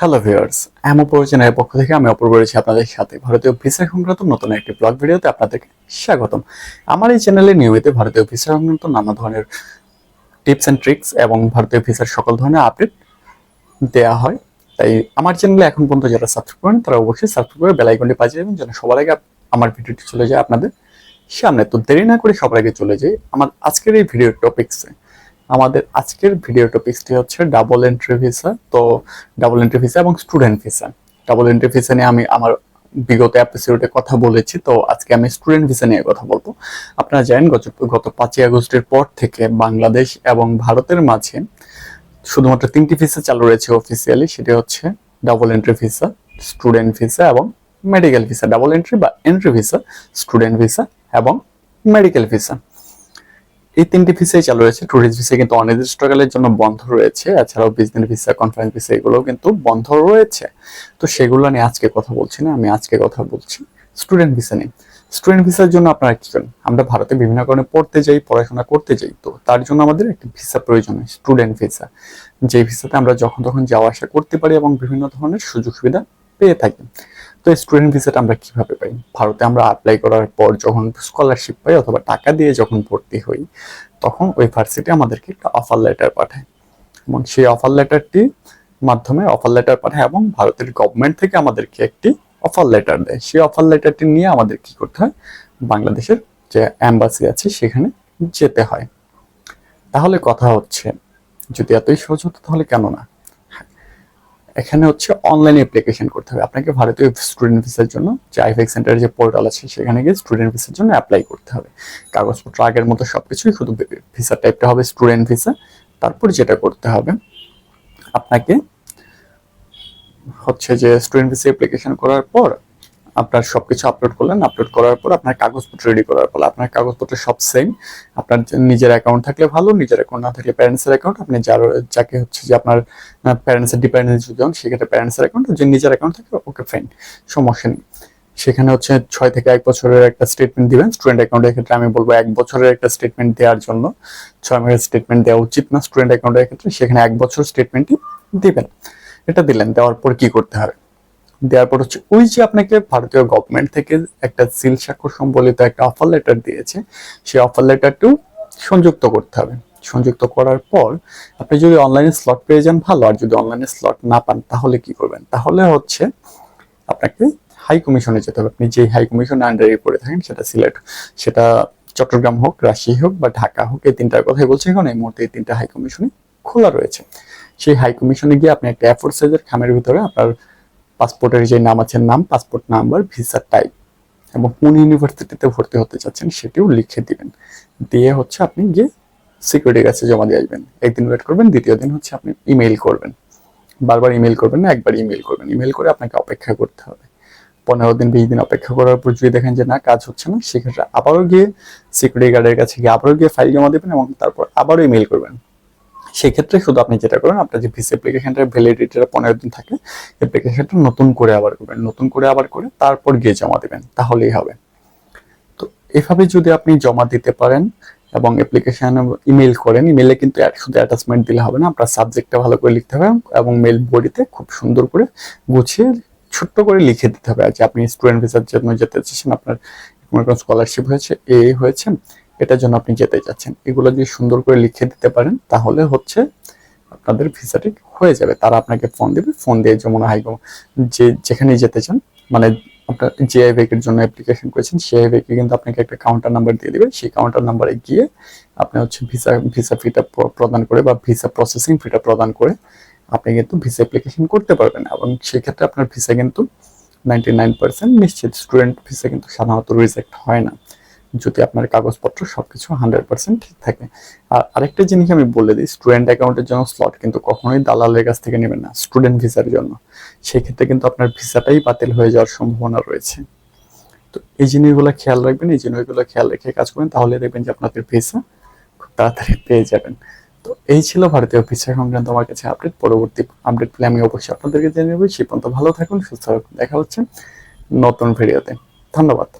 Hello viewers M চ্যানেলের পক্ষ থেকে আমি অপূর্ব রয়েছি আপনাদের সাথে। ভারতীয় ভিসা সংক্রান্ত নতুন একটি ব্লগ ভিডিওতে আপনাদেরকে স্বাগতম। আমার এই চ্যানেলে নিয়মিত ভারতীয় ভিসা সংক্রান্ত নানা ধরনের টিপস অ্যান্ড ট্রিক্স এবং ভারতীয় ভিসার সকল ধরনের আপডেট দেওয়া হয়। তাই আমার চ্যানেলে এখন পর্যন্ত যারা সাবস্ক্রাইব করেন তারা অবশ্যই সাবস্ক্রাইব করে বেল আইকনটি বাজিয়ে দেবেন যেন সবার আগে আমার ভিডিওটি চলে যায় আপনাদের সামনে। তো দেরি না করে সবার আগে চলে যাই। আমার আজকের এই ভিডিও টপিক্সে আমাদের আজকের ভিডিও টপিক্সটি হচ্ছে ডাবল এন্ট্রি ভিসা তো ডাবল এন্ট্রি ভিসা এবং student visa double entry visa নিয়ে আমি আমার বিগত এপিসোডে কথা বলেছি, তো আজকে আমি স্টুডেন্ট ভিসা নিয়ে কথা বলব। আপনারা জানেন গত গত পাঁচই আগস্টের পর থেকে বাংলাদেশ এবং ভারতের মাঝে শুধুমাত্র তিনটি ভিসা চালু রয়েছে অফিসিয়ালি সেটি হচ্ছে double entry visa student visa এবং মেডিকেল ভিসা ডাবল এন্ট্রি বা এন্ট্রি ভিসা স্টুডেন্ট ভিসা এবং মেডিকেল ভিসা এই তিনটি ভিসাই চালু রয়েছে। ট্যুরিস্ট ভিসা কিন্তু অনির্দিষ্টকালের জন্য বন্ধ রয়েছে। এছাড়াও বিজনেস ভিসা কনফারেন্স ভিসা এগুলোও কিন্তু বন্ধ রয়েছে। তো সেগুলো নিয়ে আজকে কথা বলছি না, আমি আজকে কথা বলছি স্টুডেন্ট ভিসা নিয়ে। স্টুডেন্ট ভিসার জন্য আপনারা কি করেন? আমরা ভারতে বিভিন্ন কারণে পড়তে যাই, পড়াশোনা করতে যাই, তো তার জন্য আমাদের একটি ভিসা প্রয়োজন হয় স্টুডেন্ট ভিসা যে ভিসাতে আমরা যখন তখন যাওয়া আসা করতে পারি এবং বিভিন্ন ধরনের সুযোগ সুবিধা পেয়ে থাকি। তো স্টুডেন্ট ভিসাটা আমরা কীভাবে পাই? ভারতে আমরা অ্যাপ্লাই করার পর যখন স্কলারশিপ পাই অথবা টাকা দিয়ে যখন ভর্তি হই, তখন ওই ভার্সিটি আমাদেরকে একটা অফার লেটার পাঠায়। এবং সেই অফার লেটারটি মাধ্যমে অফার লেটার পাঠায় এবং ভারতের গভর্নমেন্ট থেকে আমাদেরকে একটি অফার লেটার দেয়। সেই অফার লেটারটি নিয়ে আমাদের কি করতে হয়? বাংলাদেশের যে অ্যাম্বাসি আছে সেখানে যেতে হয়। তাহলে কথা হচ্ছে, যদি এতই সহজ হতো তাহলে কেন না? এখানে হচ্ছে অনলাইন অ্যাপ্লিকেশন করতে হবে। আপনাকে ভারতীয় স্টুডেন্ট ভিসার জন্য যে আইফেক সেন্টারের যে পোর্টাল আছে, সেখানে গিয়ে স্টুডেন্ট ভিসার জন্য অ্যাপ্লাই করতে হবে। কাগজপত্র, আগের মতো সব কিছুই শুধু ভিসা টাইপটা হবে স্টুডেন্ট ভিসা তারপর যেটা করতে হবে, আপনাকে হচ্ছে যে স্টুডেন্ট ভিসা অ্যাপ্লিকেশন করার পর আপনার সবকিছু আপলোড করলেন আপলোড করার পর আপনার কাগজপত্র রেডি করার পর আপনার কাগজপত্র সব সেম আপনার নিজের অ্যাকাউন্ট থাকলে ভালো, নিজের অ্যাকাউন্ট না থাকলে প্যারেন্টসের অ্যাকাউন্ট আপনি যার, যাকে হচ্ছে যে আপনার প্যারেন্টসের ডিপেন্ডেন্স যদি হন, সেক্ষেত্রে প্যারেন্টসের অ্যাকাউন্ট যে নিজের অ্যাকাউন্ট থাকে ওকে ফাইন সমস্যা নেই। সেখানে হচ্ছে ছয় থেকে এক বছরের একটা স্টেটমেন্ট দিবেন। স্টুডেন্ট অ্যাকাউন্টের ক্ষেত্রে আমি বলব এক বছরের একটা স্টেটমেন্ট দেওয়ার জন্য। ছয় মাসের স্টেটমেন্ট দেওয়া উচিত না স্টুডেন্ট অ্যাকাউন্টের ক্ষেত্রে। সেখানে এক বছর স্টেটমেন্টই দিবেন। এটা দিলেন, দেওয়ার পর কি করতে হবে? দেওয়ার পর হচ্ছে ওই যে আপনাকে ভারতীয় গভর্নমেন্ট থেকে একটা সিল স্বাক্ষর সম্বলিত একটা অফার লেটার দিয়েছে, সেই অফার লেটারটিও সংযুক্ত করতে হবে। সংযুক্ত করার পর আপনি যদি অনলাইনে স্লট পেয়ে যান ভালো, আর যদি অনলাইনে স্লট না পান তাহলে কি করবেন? তাহলে হচ্ছে আপনাকে হাই কমিশনে যেতে হবে। আপনি যে হাই কমিশন আন্ডারে পড়ে থাকেন সেটা সিলেট সেটা চট্টগ্রাম হোক, রাজশাহী হোক বা ঢাকা হোক, এই তিনটার কথাই বলছি এখন। এই মুহূর্তে এই তিনটা হাই কমিশনে খোলা রয়েছে। সেই হাই কমিশনে গিয়ে আপনি একটা এফোর সাইজের খামের ভিতরে আপনার পাসপোর্টের যে নাম আছে, নাম, পাসপোর্ট নাম্বার, ভিসা টাইপ এবং কোন ইউনিভার্সিটিতে ভর্তি হতে চাচ্ছেন সেটিও লিখে দিবেন। দিয়ে হচ্ছে আপনি গিয়ে সিকিউরিটির কাছে জমা দিয়ে আসবেন। একদিন ওয়েট করবেন, দ্বিতীয় দিন হচ্ছে আপনি ইমেল করবেন। বারবার ইমেল করবেন না, একবার ইমেল করবেন। ইমেল করে আপনাকে অপেক্ষা করতে হবে। পনেরো দিন, বিশ দিন অপেক্ষা করার পর যদি দেখেন যে না, কাজ হচ্ছে না, সেক্ষেত্রে আবারও গিয়ে সিকিউরিটি গার্ডের কাছে গিয়ে আবারও গিয়ে ফাইল জমা দেবেন এবং তারপর আবারও ইমেল করবেন। সেক্ষেত্রে শুধু আপনি যেটা করেন, আপনার যে ভিসা অ্যাপ্লিকেশনটার ভ্যালিডিটিটা পনেরো দিন থাকে অ্যাপ্লিকেশনটা নতুন করে আবার করবেন, নতুন করে আবার করে তারপর গিয়ে জমা দেবেন, তাহলেই হবে। তো এভাবে যদি আপনি জমা দিতে পারেন এবং অ্যাপ্লিকেশন ইমেল করেন ইমেলে কিন্তু শুধু অ্যাটাচমেন্ট দিলে হবে না, আপনার সাবজেক্টটা ভালো করে লিখতে হবে এবং মেল বডিতে খুব সুন্দর করে গুছিয়ে ছোট্ট করে লিখে দিতে হবে। যে আপনি স্টুডেন্ট ভিসার জন্য যেতে চাচ্ছেন, আপনার কোনো স্কলারশিপ হয়েছে এ হয়েছে এটার জন্য আপনি যেতে চাচ্ছেন। এগুলো যদি সুন্দর করে লিখে দিতে পারেন, তাহলে হচ্ছে আপনাদের ভিসাটি হয়ে যাবে। তারা আপনাকে ফোন দেবে ফোন দিয়ে যেমন হাই যে যেখানে যেতে চান মানে আপনার যে আইভেকের জন্য অ্যাপ্লিকেশন করেছেন সেই আইভেকে কিন্তু আপনাকে একটা কাউন্টার নাম্বার দিয়ে দিবে। সেই কাউন্টার নাম্বারে গিয়ে আপনি হচ্ছে ভিসা ভিসা ফিটা প্রদান করে বা ভিসা প্রসেসিং ফিটা প্রদান করে আপনি কিন্তু ভিসা অ্যাপ্লিকেশন করতে পারবেন। এবং সেক্ষেত্রে আপনার ভিসা কিন্তু নাইনটি নিশ্চিত। স্টুডেন্ট ভিসা কিন্তু সাধারণত রিজেক্ট হয় না। যদি আপনার কাগজপত্র সবকিছু হান্ড্রেড পার্সেন্ট ঠিক থাকে। আর আরেকটা জিনিস আমি বলে দিই স্টুডেন্ট অ্যাকাউন্টের জন্য স্লট কিন্তু কখনোই দালালের কাছ থেকে নেবেন না স্টুডেন্ট ভিসার জন্য। সেই ক্ষেত্রে কিন্তু আপনার ভিসাটাই বাতিল হয়ে যাওয়ার সম্ভাবনা রয়েছে। তো এই জিনিসগুলো খেয়াল রাখবেন, এই জিনিসগুলো খেয়াল রেখে কাজ করবেন, তাহলে দেখবেন যে আপনাদের ভিসা খুব তাড়াতাড়ি পেয়ে যাবেন। তো এই ছিল ভারতীয় ভিসা সংক্রান্ত আমার কাছে আপডেট পরবর্তী আপডেট পেলে আমি অবশ্যই আপনাদেরকে জানিয়ে দেবো। সেই পর্যন্ত ভালো থাকুন, সুস্থ দেখা হচ্ছে নতুন ভিডিওতে ধন্যবাদ।